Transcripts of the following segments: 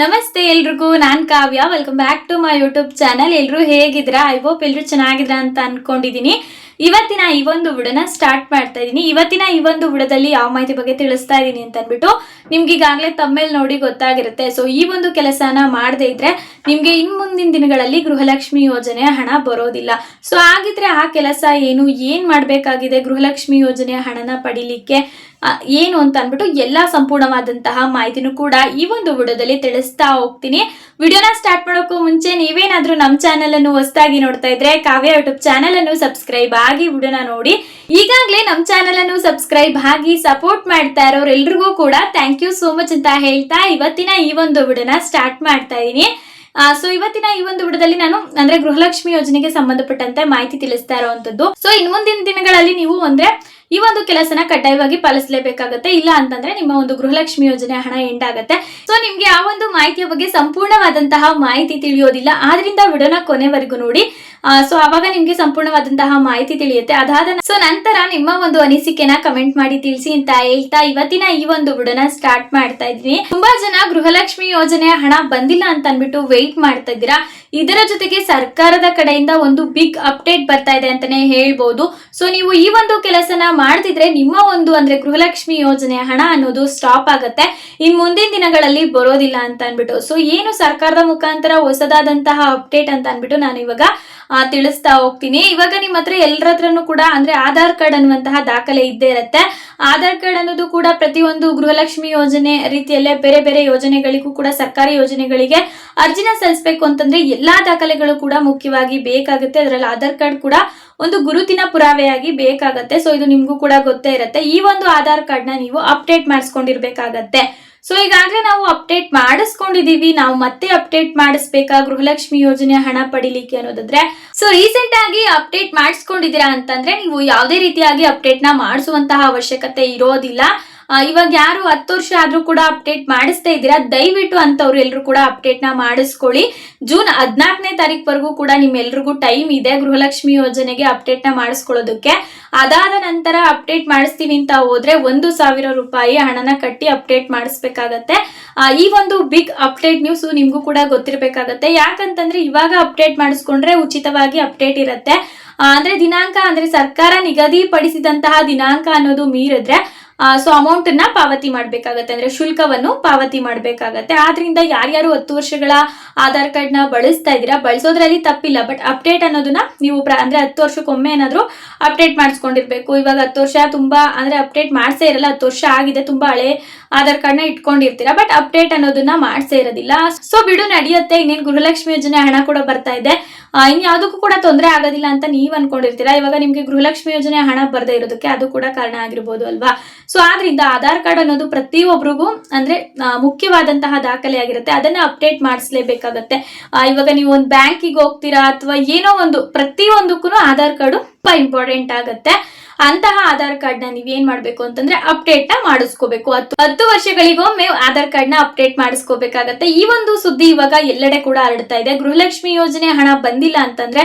ನಮಸ್ತೆ ಎಲ್ರಿಗೂ, ನಾನ್ Kavya. Welcome back to my YouTube channel ಎಲ್ರು ಹೇಗಿದ್ದೀರಾ? ಐ ಹೋಪ್ ಎಲ್ರು ಚೆನ್ನಾಗಿದ್ರ ಅಂತ ಅನ್ಕೊಂಡಿದೀನಿ. ಇವತ್ತಿನ ಈ ಒಂದು ಬುಡನ ಸ್ಟಾರ್ಟ್ ಮಾಡ್ತಾ ಇದ್ದೀನಿ ಇವತ್ತಿನ ಈ ಒಂದು ಬುಡದಲ್ಲಿ ಯಾವ ಮಾಹಿತಿ ಬಗ್ಗೆ ತಿಳಿಸ್ತಾ ಇದ್ದೀನಿ ಅಂತ ಅಂದ್ಬಿಟ್ಟು ನಿಮ್ಗೆ ಈಗಾಗಲೇ ತಮ್ಮೇಲ್ ನೋಡಿ ಗೊತ್ತಾಗಿರುತ್ತೆ. ಸೊ ಈ ಒಂದು ಕೆಲಸನ ಮಾಡದೇ ಇದ್ರೆ ನಿಮ್ಗೆ ಇನ್ ಮುಂದಿನ ದಿನಗಳಲ್ಲಿ ಗೃಹಲಕ್ಷ್ಮಿ ಯೋಜನೆಯ ಹಣ ಬರೋದಿಲ್ಲ. ಸೊ ಹಾಗಿದ್ರೆ ಆ ಕೆಲಸ ಏನು, ಏನ್ ಮಾಡ್ಬೇಕಾಗಿದೆ ಗೃಹಲಕ್ಷ್ಮಿ ಯೋಜನೆಯ ಹಣನ ಪಡಿಲಿಕ್ಕೆ? ಏನು ಅಂತ ಅಂದ್ಬಿಟ್ಟು ಎಲ್ಲಾ ಸಂಪೂರ್ಣವಾದಂತಹ ಮಾಹಿತಿನೂ ಕೂಡ ಈ ಒಂದು ವಿಡಿಯೋದಲ್ಲಿ ತಿಳಿಸ್ತಾ ಹೋಗ್ತೀನಿ. ವಿಡಿಯೋನ ಸ್ಟಾರ್ಟ್ ಮಾಡೋಕ್ಕೂ ಮುಂಚೆ ನೀವೇನಾದ್ರೂ ನಮ್ಮ ಚಾನೆಲ್ ಅನ್ನು ಹೊಸದಾಗಿ ನೋಡ್ತಾ ಇದ್ರೆ ಕಾವ್ಯ ಯೂಟ್ಯೂಬ್ ಚಾನೆಲ್ ಅನ್ನು ಸಬ್ಸ್ಕ್ರೈಬ್ ಆಗಿ ವಿಡಿಯೋನ ನೋಡಿ. ಈಗಾಗಲೇ ನಮ್ಮ ಚಾನೆಲ್ ಅನ್ನು ಸಬ್ಸ್ಕ್ರೈಬ್ ಆಗಿ ಸಪೋರ್ಟ್ ಮಾಡ್ತಾ ಇರೋರೆಲ್ರಿಗೂ ಕೂಡ ಥ್ಯಾಂಕ್ ಯು ಸೋ ಮಚ್ ಅಂತ ಹೇಳ್ತಾ ಇವತ್ತಿನ ಈ ಒಂದು ವಿಡಿಯೋನ ಸ್ಟಾರ್ಟ್ ಮಾಡ್ತಾ ಇದ್ದೀನಿ ಸೊ ಇವತ್ತಿನ ಈ ಒಂದು ವಿಡದಲ್ಲಿ ನಾನು ಅಂದ್ರೆ ಗೃಹಲಕ್ಷ್ಮಿ ಯೋಜನೆಗೆ ಸಂಬಂಧಪಟ್ಟಂತೆ ಮಾಹಿತಿ ತಿಳಿಸ್ತಾ ಇರುವಂತದ್ದು ಸೊ ಇನ್ ಮುಂದಿನ ದಿನಗಳಲ್ಲಿ ನೀವು ಅಂದ್ರೆ ಈ ಒಂದು ಕೆಲಸನ ಕಡ್ಡಾಯವಾಗಿ ಪಾಲಿಸಲೇಬೇಕಾಗುತ್ತೆ. ಇಲ್ಲ ಅಂತಂದ್ರೆ ನಿಮ್ಮ ಒಂದು ಗೃಹಲಕ್ಷ್ಮಿ ಯೋಜನೆ ಹಣ ಎಂಡ್ ಆಗುತ್ತೆ ಸೊ ನಿಮ್ಗೆ ಆ ಒಂದು ಮಾಹಿತಿಯ ಬಗ್ಗೆ ಸಂಪೂರ್ಣವಾದಂತಹ ಮಾಹಿತಿ ತಿಳಿಯೋದಿಲ್ಲ. ಆದ್ರಿಂದ ವಿಡಿಯೋನ ಕೊನೆವರೆಗೂ ನೋಡಿ. ಸೊ ಅವಾಗ ನಿಮ್ಗೆ ಸಂಪೂರ್ಣವಾದಂತಹ ಮಾಹಿತಿ ತಿಳಿಯುತ್ತೆ. ಅದಾದ ಸೊ ನಂತರ ನಿಮ್ಮ ಒಂದು ಅನಿಸಿಕೆನ ಕಮೆಂಟ್ ಮಾಡಿ ತಿಳಿಸಿ ಅಂತ ಹೇಳ್ತಾ ಇವತ್ತಿನ ಈ ಒಂದು ಬುಡನ ಸ್ಟಾರ್ಟ್ ಮಾಡ್ತಾ ಇದ್ದೀನಿ ತುಂಬಾ ಜನ ಗೃಹಲಕ್ಷ್ಮಿ ಯೋಜನೆಯ ಹಣ ಬಂದಿಲ್ಲ ಅಂತ ಅನ್ಬಿಟ್ಟು ವೆಯ್ಟ್ ಮಾಡ್ತಾ ಇದ್ದೀರಾ? ಇದರ ಜೊತೆಗೆ ಸರ್ಕಾರದ ಕಡೆಯಿಂದ ಒಂದು ಬಿಗ್ ಅಪ್ಡೇಟ್ ಬರ್ತಾ ಇದೆ ಅಂತಾನೆ ಹೇಳ್ಬೋದು. ಸೊ ನೀವು ಈ ಒಂದು ಕೆಲಸನ ಮಾಡ್ತಿದ್ರೆ ನಿಮ್ಮ ಒಂದು ಅಂದ್ರೆ ಗೃಹಲಕ್ಷ್ಮಿ ಯೋಜನೆಯ ಹಣ ಅನ್ನೋದು ಸ್ಟಾಪ್ ಆಗುತ್ತೆ. ಇನ್ ಮುಂದಿನ ದಿನಗಳಲ್ಲಿ ಬರೋದಿಲ್ಲ ಅಂತ ಅನ್ಬಿಟ್ಟು ಸೊ ಏನು ಸರ್ಕಾರದ ಮುಖಾಂತರ ಹೊಸದಾದಂತಹ ಅಪ್ಡೇಟ್ ಅಂತ ಅನ್ಬಿಟ್ಟು ನಾನು ಇವಾಗ ತಿಳಿಸ್ತಾ ಹೋಗ್ತೀನಿ. ಇವಾಗ ನಿಮ್ಮ ಹತ್ರ ಎಲ್ಲರ ಹತ್ರನೂ ಕೂಡ ಅಂದ್ರೆ ಆಧಾರ್ ಕಾರ್ಡ್ ಅನ್ನುವಂತಹ ದಾಖಲೆ ಇದ್ದೇ ಇರುತ್ತೆ. ಆಧಾರ್ ಕಾರ್ಡ್ ಅನ್ನೋದು ಕೂಡ ಪ್ರತಿಯೊಂದು ಗೃಹಲಕ್ಷ್ಮಿ ಯೋಜನೆ ರೀತಿಯಲ್ಲೇ ಬೇರೆ ಬೇರೆ ಯೋಜನೆಗಳಿಗೂ ಕೂಡ ಸರ್ಕಾರಿ ಯೋಜನೆಗಳಿಗೆ ಅರ್ಜಿನ ಸಲ್ಲಿಸಬೇಕು ಅಂತಂದ್ರೆ ಎಲ್ಲಾ ದಾಖಲೆಗಳು ಕೂಡ ಮುಖ್ಯವಾಗಿ ಬೇಕಾಗುತ್ತೆ. ಅದರಲ್ಲಿ ಆಧಾರ್ ಕಾರ್ಡ್ ಕೂಡ ಒಂದು ಗುರುತಿನ ಪುರಾವೆಯಾಗಿ ಬೇಕಾಗತ್ತೆ. ಸೊ ಇದು ನಿಮ್ಗೂ ಕೂಡ ಗೊತ್ತೇ ಇರುತ್ತೆ. ಈ ಒಂದು ಆಧಾರ್ ಕಾರ್ಡ್ನ ನೀವು ಅಪ್ಡೇಟ್ ಮಾಡಿಸ್ಕೊಂಡಿರ್ಬೇಕಾಗತ್ತೆ. ಸೊ ಈಗಾಗಲೇ ನಾವು ಅಪ್ಡೇಟ್ ಮಾಡಿಸ್ಕೊಂಡಿದೀವಿ. ನಾವು ಮತ್ತೆ ಅಪ್ಡೇಟ್ ಮಾಡಿಸ್ಬೇಕಾ? ಗೃಹಲಕ್ಷ್ಮಿ ಯೋಜನೆ ಹಣ ಪಡಿಲಿಕ್ಕೆ ಅನ್ನೋದಾದ್ರೆ ಸೊ ರೀಸೆಂಟ್ ಆಗಿ ಅಪ್ಡೇಟ್ ಮಾಡಿಸ್ಕೊಂಡಿದ್ದೀರಾ ಅಂತಂದ್ರೆ, ನೀವು ಯಾವುದೇ ರೀತಿಯಾಗಿ ಅಪ್ಡೇಟ್ನ ಮಾಡಿಸುವಂತಹ ಅವಶ್ಯಕತೆ ಇರೋದಿಲ್ಲ. ಇವಾಗ ಯಾರು ಹತ್ತು ವರ್ಷ ಆದ್ರೂ ಕೂಡ ಅಪ್ಡೇಟ್ ಮಾಡಿಸ್ತಾ ಇದ್ದೀರಾ? ದಯವಿಟ್ಟು ಅಂತವ್ರು ಎಲ್ರು ಕೂಡ ಅಪ್ಡೇಟ್ನ ಮಾಡಿಸ್ಕೊಳ್ಳಿ. ಜೂನ್ ಹದಿನಾಲ್ಕನೇ ತಾರೀಕ್ವರೆಗೂ ಕೂಡ ನಿಮ್ಮೆಲ್ರಿಗೂ ಟೈಮ್ ಇದೆ ಗೃಹಲಕ್ಷ್ಮಿ ಯೋಜನೆಗೆ ಅಪ್ಡೇಟ್ನ ಮಾಡಿಸ್ಕೊಳ್ಳೋದಕ್ಕೆ. ಅದಾದ ನಂತರ ಅಪ್ಡೇಟ್ ಮಾಡಿಸ್ತೀವಿ ಅಂತ ಹೋದ್ರೆ ಒಂದು ಸಾವಿರ ರೂಪಾಯಿ ಹಣನ ಕಟ್ಟಿ ಅಪ್ಡೇಟ್ ಮಾಡಿಸ್ಬೇಕಾಗತ್ತೆ. ಈ ಒಂದು ಬಿಗ್ ಅಪ್ಡೇಟ್ ನ್ಯೂಸ್ ನಿಮ್ಗೂ ಕೂಡ ಗೊತ್ತಿರಬೇಕಾಗತ್ತೆ. ಯಾಕಂತಂದ್ರೆ ಇವಾಗ ಅಪ್ಡೇಟ್ ಮಾಡಿಸ್ಕೊಂಡ್ರೆ ಉಚಿತವಾಗಿ ಅಪ್ಡೇಟ್ ಇರುತ್ತೆ. ಅಂದ್ರೆ ದಿನಾಂಕ ಅಂದ್ರೆ ಸರ್ಕಾರ ನಿಗದಿಪಡಿಸಿದಂತಹ ದಿನಾಂಕ ಅನ್ನೋದು ಮೀರಿದ್ರೆ ಸೊ ಅಮೌಂಟ್ನ ಪಾವತಿ ಮಾಡ್ಬೇಕಾಗತ್ತೆ. ಅಂದ್ರೆ ಶುಲ್ಕವನ್ನು ಪಾವತಿ ಮಾಡ್ಬೇಕಾಗತ್ತೆ. ಆದ್ರಿಂದ ಯಾರ್ಯಾರು ಹತ್ತು ವರ್ಷಗಳ ಆಧಾರ್ ಕಾರ್ಡ್ನ ಬಳಸ್ತಾ ಇದ್ದೀರಾ, ಬಳಸೋದ್ರಲ್ಲಿ ತಪ್ಪಿಲ್ಲ. ಬಟ್ ಅಪ್ಡೇಟ್ ಅನ್ನೋದನ್ನ ನೀವು ಅಂದ್ರೆ ಹತ್ತು ವರ್ಷಕ್ಕೊಮ್ಮೆ ಏನಾದ್ರು ಅಪ್ಡೇಟ್ ಮಾಡಿಸ್ಕೊಂಡಿರ್ಬೇಕು. ಇವಾಗ ಹತ್ತು ವರ್ಷ ತುಂಬಾ, ಅಂದ್ರೆ ಅಪ್ಡೇಟ್ ಮಾಡ್ಸೇ ಇರಲ್ಲ. ಹತ್ತು ವರ್ಷ ಆಗಿದೆ, ತುಂಬಾ ಹಳೆ ಆಧಾರ್ ಕಾರ್ಡ್ನ ಇಟ್ಕೊಂಡಿರ್ತೀರಾ. ಬಟ್ ಅಪ್ಡೇಟ್ ಅನ್ನೋದನ್ನ ಮಾಡ್ಸೇ ಇರೋದಿಲ್ಲ. ಸೊ ಬಿಡು, ನಡೆಯುತ್ತೆ. ಇನ್ನೇನು ಗೃಹಲಕ್ಷ್ಮಿ ಯೋಜನೆ ಹಣ ಕೂಡ ಬರ್ತಾ ಇದೆ. ಆ, ಇನ್ ಯಾವುದಕ್ಕೂ ಕೂಡ ತೊಂದರೆ ಆಗೋದಿಲ್ಲ ಅಂತ ನೀವು ಅನ್ಕೊಂಡಿರ್ತೀರಾ? ಇವಾಗ ನಿಮ್ಗೆ ಗೃಹಲಕ್ಷ್ಮಿ ಯೋಜನೆ ಹಣ ಬರದೇ ಇರೋದಕ್ಕೆ ಅದು ಕೂಡ ಕಾರಣ ಆಗಿರ್ಬೋದು ಅಲ್ವಾ? ಸೊ ಆದ್ರಿಂದ ಆಧಾರ್ ಕಾರ್ಡ್ ಅನ್ನೋದು ಪ್ರತಿಯೊಬ್ಬರಿಗೂ ಅಂದ್ರೆ ಮುಖ್ಯವಾದಂತಹ ದಾಖಲೆ ಆಗಿರುತ್ತೆ. ಅದನ್ನ ಅಪ್ಡೇಟ್ ಮಾಡಿಸ್ಲೇಬೇಕಾಗತ್ತೆ. ಇವಾಗ ನೀವು ಒಂದು ಬ್ಯಾಂಕಿಗೆ ಹೋಗ್ತೀರಾ ಅಥವಾ ಏನೋ ಒಂದು ಪ್ರತಿಯೊಂದಕ್ಕೂ ಆಧಾರ್ ಕಾರ್ಡು ತುಂಬಾ ಇಂಪಾರ್ಟೆಂಟ್ ಆಗುತ್ತೆ. ಅಂತಹ ಆಧಾರ್ ಕಾರ್ಡ್ನ ನೀವೇನ್ ಮಾಡ್ಬೇಕು ಅಂತಂದ್ರೆ ಅಪ್ಡೇಟ್ನ ಮಾಡಿಸ್ಕೋಬೇಕು. ಹತ್ತು ಹತ್ತು ವರ್ಷಗಳಿಗೊಮ್ಮೆ ಆಧಾರ್ ಕಾರ್ಡ್ನ ಅಪ್ಡೇಟ್ ಮಾಡಿಸ್ಕೋಬೇಕಾಗತ್ತೆ. ಈ ಒಂದು ಸುದ್ದಿ ಇವಾಗ ಎಲ್ಲೆಡೆ ಕೂಡ ಹರಡ್ತಾ ಇದೆ. ಗೃಹಲಕ್ಷ್ಮಿ ಯೋಜನೆ ಹಣ ಬಂದಿಲ್ಲ ಅಂತಂದ್ರೆ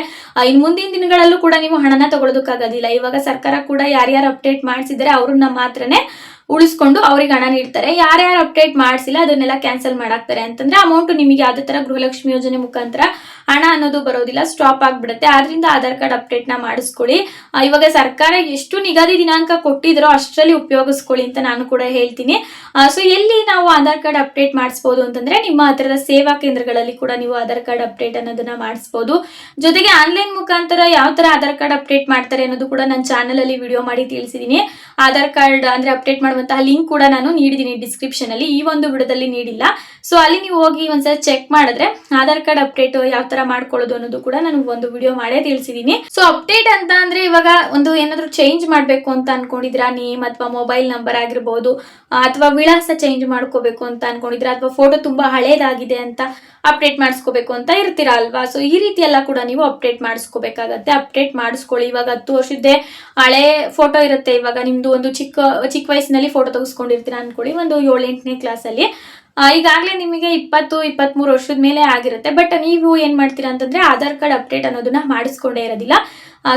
ಇನ್ ಮುಂದಿನ ದಿನಗಳಲ್ಲೂ ಕೂಡ ನೀವು ಹಣನ ತಗೊಳ್ಳೋದಕ್ಕಾಗೋದಿಲ್ಲ ಇವಾಗ ಸರ್ಕಾರ ಕೂಡ ಯಾರ್ಯಾರು ಅಪ್ಡೇಟ್ ಮಾಡಿಸಿದ್ರೆ ಅವ್ರನ್ನ ಮಾತ್ರನೇ ಉಳಿಸ್ಕೊಂಡು ಅವ್ರಿಗೆ ಹಣ ನೀಡ್ತಾರೆ. ಯಾರ್ಯಾರು ಅಪ್ಡೇಟ್ ಮಾಡಿಸಿಲ್ಲ ಅದನ್ನೆಲ್ಲ ಕ್ಯಾನ್ಸಲ್ ಮಾಡಾಕ್ತಾರೆ. ಅಂತಂದ್ರೆ ಅಮೌಂಟ್ ನಿಮಗೆ ಯಾವುದೇ ತರ ಗೃಹಲಕ್ಷ್ಮಿ ಯೋಜನೆ ಮುಖಾಂತರ ಹಣ ಅನ್ನೋದು ಬರೋದಿಲ್ಲ ಸ್ಟಾಪ್ ಆಗ್ಬಿಡುತ್ತೆ. ಆದ್ರಿಂದ ಆಧಾರ್ ಕಾರ್ಡ್ ಅಪ್ಡೇಟ್ನ ಮಾಡಿಸ್ಕೊಳ್ಳಿ. ಇವಾಗ ಸರ್ಕಾರ ಎಷ್ಟು ನಿಗದಿ ದಿನಾಂಕ ಕೊಟ್ಟಿದ್ರೋ ಅಷ್ಟರಲ್ಲಿ ಉಪಯೋಗಿಸ್ಕೊಳ್ಳಿ ಅಂತ ನಾನು ಕೂಡ ಹೇಳ್ತೀನಿ. ಸೊ ಎಲ್ಲಿ ನಾವು ಆಧಾರ್ ಕಾರ್ಡ್ ಅಪ್ಡೇಟ್ ಮಾಡಿಸ್ಬೋದು ಅಂತಂದ್ರೆ ನಿಮ್ಮ ಹತ್ರದ ಸೇವಾ ಕೇಂದ್ರಗಳಲ್ಲಿ ಕೂಡ ನೀವು ಆಧಾರ್ ಕಾರ್ಡ್ ಅಪ್ಡೇಟ್ ಅನ್ನೋದನ್ನ ಮಾಡಿಸ್ಬೋದು. ಜೊತೆಗೆ ಆನ್ಲೈನ್ ಮುಖಾಂತರ ಯಾವ ತರ ಆಧಾರ್ ಕಾರ್ಡ್ ಅಪ್ಡೇಟ್ ಮಾಡ್ತಾರೆ ಅನ್ನೋದು ಕೂಡ ನನ್ನ ಚಾನಲ್ ಅಲ್ಲಿ ವಿಡಿಯೋ ಮಾಡಿ ತಿಳಿಸಿದೀನಿ. ಆಧಾರ್ ಕಾರ್ಡ್ ಅಂದ್ರೆ ಅಪ್ಡೇಟ್ ಮಾಡುವಂತಹ ಲಿಂಕ್ ಕೂಡ ನಾನು ನೀಡಿದ್ದೀನಿ ಡಿಸ್ಕ್ರಿಪ್ಷನ್ ಅಲ್ಲಿ. ಈ ಒಂದು ವಿಡದಲ್ಲಿ ನೀಡಿಲ್ಲ. ಸೊ ಅಲ್ಲಿ ನೀವು ಹೋಗಿ ಒಂದ್ಸಲ ಚೆಕ್ ಮಾಡಿದ್ರೆ ಆಧಾರ್ ಕಾರ್ಡ್ ಅಪ್ಡೇಟ್ ಯಾವ ತರ ಮಾಡ್ಕೊಳ್ಳೋದು ಅನ್ನೋದು ಕೂಡ ನಾನು ಒಂದು ವಿಡಿಯೋ ಮಾಡೇ ತಿಳಿಸಿದೀನಿ. ಸೊ ಅಪ್ಡೇಟ್ ಅಂತ ಅಂದ್ರೆ ಇವಾಗ ಒಂದು ಏನಾದ್ರು ಚೇಂಜ್ ಮಾಡ್ಬೇಕು ಅಂತ ಅನ್ಕೊಂಡಿದ್ರಾ ನೇಮ್ ಅಥವಾ ಮೊಬೈಲ್ ನಂಬರ್ ಆಗಿರ್ಬೋದು, ಅಥವಾ ವಿಳಾಸ ಚೇಂಜ್ ಮಾಡ್ಕೋಬೇಕು ಅಂತ ಅನ್ಕೊಂಡಿದ್ರ ಅಥವಾ ಫೋಟೋ ತುಂಬಾ ಹಳೇದಾಗಿದೆ ಅಂತ ಅಪ್ಡೇಟ್ ಮಾಡಿಸ್ಕೋಬೇಕು ಅಂತ ಇರ್ತೀರಾ ಅಲ್ವಾ? ಸೊ ಈ ರೀತಿ ಎಲ್ಲ ಕೂಡ ನೀವು ಅಪ್ಡೇಟ್ ಮಾಡಿಸ್ಕೋಬೇಕಾಗತ್ತೆ. ಅಪ್ಡೇಟ್ ಮಾಡಿಸ್ಕೊಳ್ಳಿ. ಇವಾಗ ಹತ್ತು ವರ್ಷದ್ದೇ ಹಳೆ ಫೋಟೋ ಇರುತ್ತೆ. ಇವಾಗ ನಿಮ್ದು ಒಂದು ಚಿಕ್ಕ ಚಿಕ್ಕ ವಯಸ್ಸಿನಲ್ಲಿ ಫೋಟೋ ತೆಗೆಸ್ಕೊಂಡಿರ್ತೀರಾ ಅನ್ಕೊಳ್ಳಿ. ಒಂದು ಏಳೆಂಟನೇ ಕ್ಲಾಸಲ್ಲಿ. ಈಗಾಗಲೇ ನಿಮಗೆ ಇಪ್ಪತ್ತು ಇಪ್ಪತ್ತ್ಮೂರು ವರ್ಷದ ಮೇಲೆ ಆಗಿರುತ್ತೆ. ಬಟ್ ನೀವು ಏನು ಮಾಡ್ತೀರಾ ಅಂತಂದ್ರೆ ಆಧಾರ್ ಕಾರ್ಡ್ ಅಪ್ಡೇಟ್ ಅನ್ನೋದನ್ನ ಮಾಡಿಸ್ಕೊಂಡೇ ಇರೋದಿಲ್ಲ.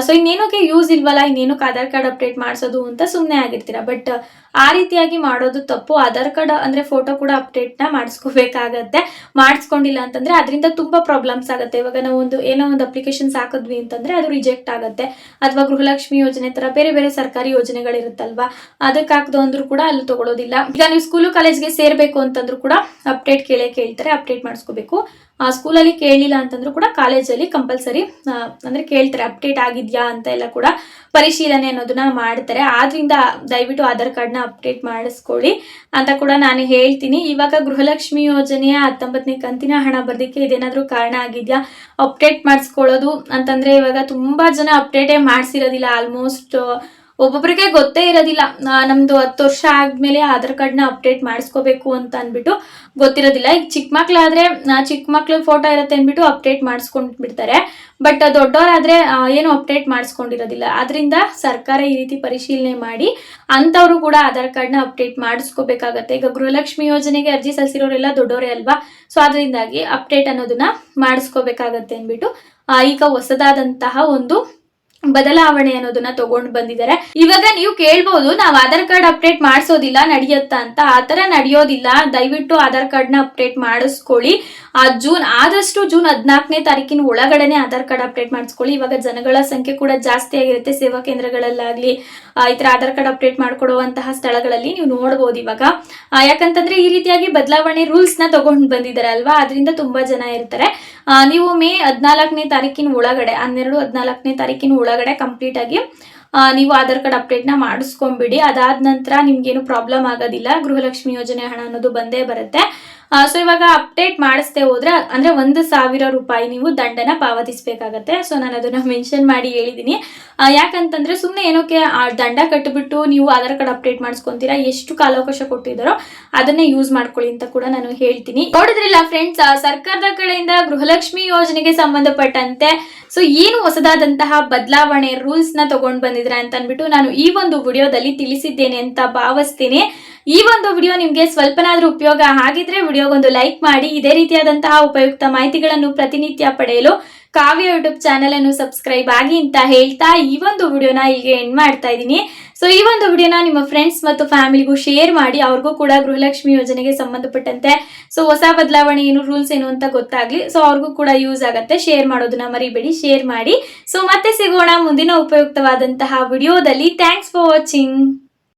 ಸೊ ಇನ್ನೇನಕ್ಕೆ ಯೂಸ್ ಇಲ್ವಲ್ಲ ಇನ್ನೇನಕ್ಕೆ ಆಧಾರ್ ಕಾರ್ಡ್ ಅಪ್ಡೇಟ್ ಮಾಡಿಸೋದು ಅಂತ ಸುಮ್ಮನೆ ಆಗಿರ್ತೀರಾ? ಬಟ್ ಆ ರೀತಿಯಾಗಿ ಮಾಡೋದು ತಪ್ಪು. ಆಧಾರ್ ಕಾರ್ಡ್ ಅಂದರೆ ಫೋಟೋ ಕೂಡ ಅಪ್ಡೇಟ್ನ ಮಾಡಿಸ್ಕೋಬೇಕಾಗತ್ತೆ. ಮಾಡಿಸ್ಕೊಂಡಿಲ್ಲ ಅಂತಂದರೆ ಅದರಿಂದ ತುಂಬ ಪ್ರಾಬ್ಲಮ್ಸ್ ಆಗುತ್ತೆ. ಇವಾಗ ನಾವು ಒಂದು ಏನೋ ಒಂದು ಅಪ್ಲಿಕೇಶನ್ಸ್ ಹಾಕಿದ್ವಿ ಅಂತಂದರೆ ಅದು ರಿಜೆಕ್ಟ್ ಆಗುತ್ತೆ. ಅಥವಾ ಗೃಹಲಕ್ಷ್ಮಿ ಯೋಜನೆ ಥರ ಬೇರೆ ಬೇರೆ ಸರ್ಕಾರಿ ಯೋಜನೆಗಳಿರುತ್ತಲ್ವಾ? ಅದಕ್ಕೆ ಹಾಕ್ದು ಅಂದ್ರೂ ಕೂಡ ಅಲ್ಲಿ ತಗೊಳ್ಳೋದಿಲ್ಲ ಈಗ ನೀವು ಸ್ಕೂಲು ಕಾಲೇಜ್ಗೆ ಸೇರಬೇಕು ಅಂತಂದ್ರೂ ಕೂಡ ಅಪ್ಡೇಟ್ ಕೇಳೇ ಕೇಳ್ತಾರೆ ಅಪ್ಡೇಟ್ ಮಾಡಿಸ್ಕೋಬೇಕು. ಸ್ಕೂಲಲ್ಲಿ ಕೇಳಿಲ್ಲ ಅಂತಂದ್ರೂ ಕೂಡ ಕಾಲೇಜಲ್ಲಿ ಕಂಪಲ್ಸರಿ ಅಂದರೆ ಕೇಳ್ತಾರೆ ಅಪ್ಡೇಟ್ ಆಗಿದೆಯಾ ಅಂತ ಎಲ್ಲ ಕೂಡ ಪರಿಶೀಲನೆ ಅನ್ನೋದನ್ನ ಮಾಡ್ತಾರೆ. ಆದ್ರಿಂದ ದಯವಿಟ್ಟು ಆಧಾರ್ ಕಾರ್ಡ್ನ ಅಪ್ಡೇಟ್ ಮಾಡಿಸ್ಕೊಳ್ಳಿ ಅಂತ ಕೂಡ ನಾನು ಹೇಳ್ತೀನಿ. ಇವಾಗ ಗೃಹಲಕ್ಷ್ಮಿ ಯೋಜನೆಯ ಹತ್ತೊಂಬತ್ತನೇ ಕಂತಿನ ಹಣ ಬರ್ದಿಕ್ಕೆ ಇದೇನಾದರೂ ಕಾರಣ ಆಗಿದೆಯಾ? ಅಪ್ಡೇಟ್ ಮಾಡಿಸ್ಕೊಳ್ಳೋದು ಅಂತಂದರೆ ಇವಾಗ ತುಂಬ ಜನ ಅಪ್ಡೇಟೇ ಮಾಡಿಸಿರೋದಿಲ್ಲ. ಆಲ್ಮೋಸ್ಟ್ ಒಬ್ಬೊಬ್ಬರಿಗೆ ಗೊತ್ತೇ ಇರೋದಿಲ್ಲ. ನಮ್ದು ಹತ್ತು ವರ್ಷ ಆದ್ಮೇಲೆ ಆಧಾರ್ ಕಾರ್ಡ್ನ ಅಪ್ಡೇಟ್ ಮಾಡಿಸ್ಕೋಬೇಕು ಅಂತ ಅಂದ್ಬಿಟ್ಟು ಗೊತ್ತಿರೋದಿಲ್ಲ. ಈಗ ಚಿಕ್ಕ ಮಕ್ಳಾದ್ರೆ ಚಿಕ್ಕ ಮಕ್ಳ ಫೋಟೋ ಇರುತ್ತೆ ಅಂದ್ಬಿಟ್ಟು ಅಪ್ಡೇಟ್ ಮಾಡಿಸ್ಕೊಂಡ್ಬಿಡ್ತಾರೆ. ಬಟ್ ದೊಡ್ಡವರಾದ್ರೆ ಏನು ಅಪ್ಡೇಟ್ ಮಾಡಿಸ್ಕೊಂಡಿರೋದಿಲ್ಲ. ಅದರಿಂದ ಸರ್ಕಾರ ಈ ರೀತಿ ಪರಿಶೀಲನೆ ಮಾಡಿ ಅಂಥವರು ಕೂಡ ಆಧಾರ್ ಕಾರ್ಡ್ನ ಅಪ್ಡೇಟ್ ಮಾಡಿಸ್ಕೋಬೇಕಾಗತ್ತೆ. ಈಗ ಗೃಹಲಕ್ಷ್ಮಿ ಯೋಜನೆಗೆ ಅರ್ಜಿ ಸಲ್ಲಿಸಿರೋರೆಲ್ಲ ದೊಡ್ಡವರೇ ಅಲ್ವಾ? ಸೊ ಅದರಿಂದಾಗಿ ಅಪ್ಡೇಟ್ ಅನ್ನೋದನ್ನ ಮಾಡಿಸ್ಕೋಬೇಕಾಗತ್ತೆ ಅಂದ್ಬಿಟ್ಟು ಈಗ ಹೊಸದಾದಂತಹ ಒಂದು ಬದಲಾವಣೆ ಅನ್ನೋದನ್ನ ತಗೊಂಡು ಬಂದಿದ್ದಾರೆ. ಇವಾಗ ನೀವು ಕೇಳ್ಬೋದು, ನಾವು ಆಧಾರ್ ಕಾರ್ಡ್ ಅಪ್ಡೇಟ್ ಮಾಡಿಸೋದಿಲ್ಲ, ನಡೆಯುತ್ತಾ ಅಂತ. ಆತರ ನಡೆಯೋದಿಲ್ಲ. ದಯವಿಟ್ಟು ಆಧಾರ್ ಕಾರ್ಡ್ನ ಅಪ್ಡೇಟ್ ಮಾಡಿಸ್ಕೊಳ್ಳಿ. ಆ ಜೂನ್, ಆದಷ್ಟು ಜೂನ್ ಹದಿನಾಲ್ಕನೇ ತಾರೀಕಿನ ಒಳಗಡೆನೆ ಆಧಾರ್ ಕಾರ್ಡ್ ಅಪ್ಡೇಟ್ ಮಾಡಿಸ್ಕೊಳ್ಳಿ. ಇವಾಗ ಜನಗಳ ಸಂಖ್ಯೆ ಕೂಡ ಜಾಸ್ತಿ ಆಗಿರುತ್ತೆ. ಸೇವಾ ಕೇಂದ್ರಗಳಲ್ಲಾಗ್ಲಿ ಈ ತರ ಆಧಾರ್ ಕಾರ್ಡ್ ಅಪ್ಡೇಟ್ ಮಾಡ್ಕೊಡುವಂತಹ ಸ್ಥಳಗಳಲ್ಲಿ ನೀವು ನೋಡ್ಬೋದು ಇವಾಗ. ಯಾಕಂತಂದ್ರೆ ಈ ರೀತಿಯಾಗಿ ಬದಲಾವಣೆ ರೂಲ್ಸ್ನ ತಗೊಂಡು ಬಂದಿದ್ದಾರೆ ಅಲ್ವಾ? ಅದರಿಂದ ತುಂಬಾ ಜನ ಇರ್ತಾರೆ. ನೀವು ಮೇ ಹದಿನಾಲ್ಕನೇ ತಾರೀಕಿನ ಒಳಗಡೆ, ಹನ್ನೆರಡು ಹದಿನಾಲ್ಕನೇ ತಾರೀಕಿನ ಒಳಗಡೆ ಕಂಪ್ಲೀಟ್ ಆಗಿ ನೀವು ಆಧಾರ್ ಕಾರ್ಡ್ ಅಪ್ಡೇಟ್ನ ಮಾಡಿಸ್ಕೊಂಬಿಡಿ ಅದಾದ ನಂತರ ನಿಮ್ಗೇನು ಪ್ರಾಬ್ಲಮ್ ಆಗೋದಿಲ್ಲ. ಗೃಹಲಕ್ಷ್ಮಿ ಯೋಜನೆ ಹಣ ಅನ್ನೋದು ಬಂದೇ ಬರುತ್ತೆ. ಸೊ ಇವಾಗ ಅಪ್ಡೇಟ್ ಮಾಡಿಸ್ತೇ ಹೋದ್ರೆ ಅಂದ್ರೆ ಒಂದು ಸಾವಿರ ರೂಪಾಯಿ ನೀವು ದಂಡನ ಪಾವತಿಸಬೇಕಾಗತ್ತೆ. ಸೊ ನಾನು ಅದನ್ನ ಮೆನ್ಷನ್ ಮಾಡಿ ಹೇಳಿದ್ದೀನಿ ಯಾಕಂತಂದ್ರೆ ಸುಮ್ಮನೆ ಏನೋಕೆ ಆ ದಂಡ ಕಟ್ಟಿಬಿಟ್ಟು ನೀವು ಆಧಾರ್ ಕಾರ್ಡ್ ಅಪ್ಡೇಟ್ ಮಾಡಿಸ್ಕೊಂತೀರಾ, ಎಷ್ಟು ಕಾಲಾವಕಾಶ ಕೊಟ್ಟಿದ್ದಾರೋ ಅದನ್ನೇ ಯೂಸ್ ಮಾಡ್ಕೊಳ್ಳಿ ಅಂತ ಕೂಡ ನಾನು ಹೇಳ್ತೀನಿ. ನೋಡಿದ್ರಲ್ಲ ಫ್ರೆಂಡ್ಸ್ ಸರ್ಕಾರದ ಕಡೆಯಿಂದ ಗೃಹಲಕ್ಷ್ಮಿ ಯೋಜನೆಗೆ ಸಂಬಂಧಪಟ್ಟಂತೆ ಸೊ ಏನು ಹೊಸದಾದಂತಹ ಬದಲಾವಣೆ ರೂಲ್ಸ್ನ ತಗೊಂಡ್ ಬಂದಿದ್ರ ಅಂತ ಅಂದ್ಬಿಟ್ಟು ನಾನು ಈ ಒಂದು ವಿಡಿಯೋದಲ್ಲಿ ತಿಳಿಸಿದ್ದೇನೆ ಅಂತ ಭಾವಿಸ್ತೀನಿ. ಈ ಒಂದು ವಿಡಿಯೋ ನಿಮಗೆ ಸ್ವಲ್ಪನಾದರೂ ಉಪಯೋಗ ಆಗಿದ್ರೆ ವಿಡಿಯೋಗೊಂದು ಲೈಕ್ ಮಾಡಿ. ಇದೇ ರೀತಿಯಾದಂತಹ ಉಪಯುಕ್ತ ಮಾಹಿತಿಗಳನ್ನು ಪ್ರತಿನಿತ್ಯ ಪಡೆಯಲು ಕಾವ್ಯ ಯೂಟ್ಯೂಬ್ ಚಾನೆಲ್ ಅನ್ನು ಸಬ್ಸ್ಕ್ರೈಬ್ ಆಗಿ ಅಂತ ಹೇಳ್ತಾ ಈ ಒಂದು ವಿಡಿಯೋನ ಈಗ ಎಂಡ್ ಮಾಡ್ತಾ ಇದ್ದೀನಿ. ಸೊ ಈ ಒಂದು ವಿಡಿಯೋನ ನಿಮ್ಮ ಫ್ರೆಂಡ್ಸ್ ಮತ್ತು ಫ್ಯಾಮಿಲಿಗೂ ಶೇರ್ ಮಾಡಿ, ಅವ್ರಿಗೂ ಕೂಡ ಗೃಹಲಕ್ಷ್ಮಿ ಯೋಜನೆಗೆ ಸಂಬಂಧಪಟ್ಟಂತೆ ಸೊ, ಹೊಸ ಬದಲಾವಣೆ ಏನು ರೂಲ್ಸ್ ಏನು ಅಂತ ಗೊತ್ತಾಗ್ಲಿ ಸೊ ಅವ್ರಿಗೂ ಕೂಡ ಯೂಸ್ ಆಗುತ್ತೆ. ಶೇರ್ ಮಾಡೋದನ್ನ ಮರಿಬೇಡಿ ಶೇರ್ ಮಾಡಿ. ಸೊ ಮತ್ತೆ ಸಿಗೋಣ ಮುಂದಿನ ಉಪಯುಕ್ತವಾದಂತಹ ವಿಡಿಯೋದಲ್ಲಿ. Thanks for watching